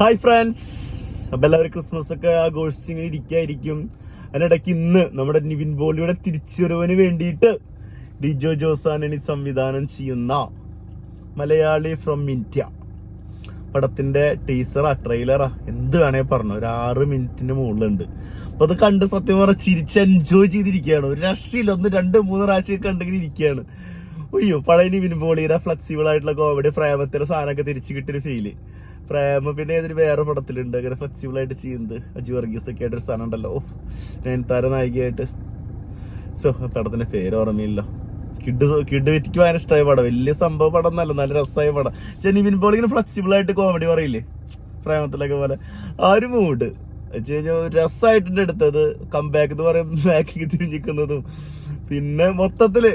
Hi friends അപ്പൊ എല്ലാവരും Christmas ഒക്കെ ആഘോഷിച്ച് ഇങ്ങനെ ഇരിക്കായിരിക്കും. അതിനിടയ്ക്ക് ഇന്ന് നമ്മുടെ നിവിൻ പോളിയുടെ തിരിച്ചുവരവിന് വേണ്ടിയിട്ട് ഡിജോ ജോസാനണി സംവിധാനം ചെയ്യുന്ന മലയാളി ഫ്രം ഇന്ത്യ പടത്തിന്റെ ടീസറാ ട്രെയിലറാ എന്ത് വേണേ പറഞ്ഞു. ഒരു ആറ് മിനിറ്റിന് മുകളിലുണ്ട്. അപ്പോൾ അത് കണ്ട് സത്യം പറഞ്ഞാൽ ചിരിച്ച് എൻജോയ് ചെയ്തിരിക്കുകയാണ്. ഒരു രക്ഷയില്ല. ഒന്ന് രണ്ട് മൂന്ന് പ്രാവശ്യം കണ്ടെങ്കിൽ ഇരിക്കുകയാണ്. അയ്യോ പഴയ നിവിൻ പോളിയുടെ ഫ്ലെക്സിബിൾ ആയിട്ടുള്ള കോമഡി പ്രേമത്തിലെ സാധനമൊക്കെ തിരിച്ചു കിട്ടിയൊരു ഫീൽ പ്രേമ പിന്നെ ഏതൊരു വേറെ പടത്തിലുണ്ട്. അങ്ങനെ ഫ്ലെക്സിബിൾ ആയിട്ട് ചെയ്യുന്നത്. അജു വർഗീസ് ഒക്കെ ആയിട്ടൊരു സാധനം ഉണ്ടല്ലോ നയൻതാര നായികയായിട്ട്. സോ പടത്തിന്റെ പേര് ഓർമ്മയില്ല. കിഡ് കിഡ് വിറ്റിക്ക് ഭയങ്കര ഇഷ്ടമായ പടം. വലിയ സംഭവ പടം എന്നല്ല നല്ല രസമായ പടം. ജെനിവിൻ പോൾ ഇങ്ങനെ ഫ്ലെക്സിബിൾ ആയിട്ട് കോമഡി പറയില്ലേ? പ്രേമത്തിലൊക്കെ പോലെ. ആ ഒരു മൂഡ് രസമായിട്ടുണ്ട് എടുത്തത്. കംബാക്ക് എന്ന് പറയുന്നത് ബാക്കിലേക്ക് തിരിഞ്ഞിക്കുന്നതും. പിന്നെ മൊത്തത്തിൽ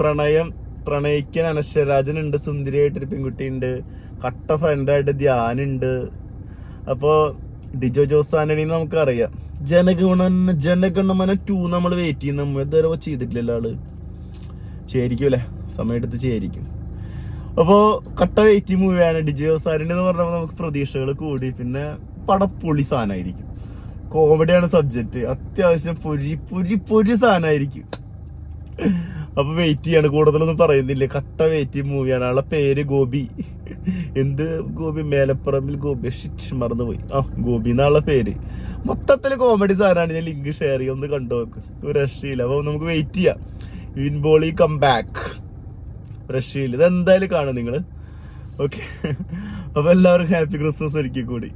പ്രണയം പ്രണയിക്കാൻ അനശ്വരാജൻ ഉണ്ട് സുന്ദരിയായിട്ട് ഒരു പെൺകുട്ടി ഉണ്ട് കട്ട ഫ്രണ്ടായിട്ട് ധ്യാനുണ്ട് അപ്പോ ഡിജോ ജോസ് ആന്റണി നമുക്കറിയാം. ജനഗണന ജനഗണമന ടു നമ്മൾ വെയിറ്റ് ചെയ്യുന്ന. നമ്മൾ ഇതുവരെ ചെയ്തിട്ടില്ല ആൾ. ചേരിക്കും അല്ലേ? സമയമെടുത്ത് ചേരിക്കും അപ്പോ കട്ട വെയിറ്റ് മൂവിയാണ് ഡിജോ സാരിന്റെ എന്ന് പറഞ്ഞപ്പോൾ നമുക്ക് പ്രതീക്ഷകൾ കൂടി. പിന്നെ പടപ്പൊളി സാധനമായിരിക്കും. കോമഡിയാണ് സബ്ജക്റ്റ് അത്യാവശ്യം പൊരി പൊരി പൊരി സാധനമായിരിക്കും. അപ്പൊ വെയിറ്റ് ചെയ്യാണ് കൂടുതലൊന്നും പറയുന്നില്ല. കട്ട വെയിറ്റ് മൂവിയാണ് ആളെ പേര് ഗോപി. എന്ത് ഗോപി? മേലപ്പുറമ്പിൽ ഗോപി. ഷിറ്റ് മറന്നുപോയി. ആ ഗോപി എന്നുള്ള പേര്. മൊത്തത്തിൽ കോമഡി സാധനമാണ്. ഞാൻ ലിങ്ക് ഷെയർ ചെയ്യും. ഒന്ന് കണ്ടു നോക്ക്. ഒരു രക്ഷയില്ല. അപ്പൊ നമുക്ക് വെയിറ്റ് ചെയ്യാം. വിൻബോളി കം ബാക്ക് റഷ്യയിൽ ഇത് എന്തായാലും കാണും നിങ്ങൾ ഓക്കെ അപ്പൊ എല്ലാവർക്കും ഹാപ്പി ക്രിസ്മസ് ഒരിക്കൽ കൂടി.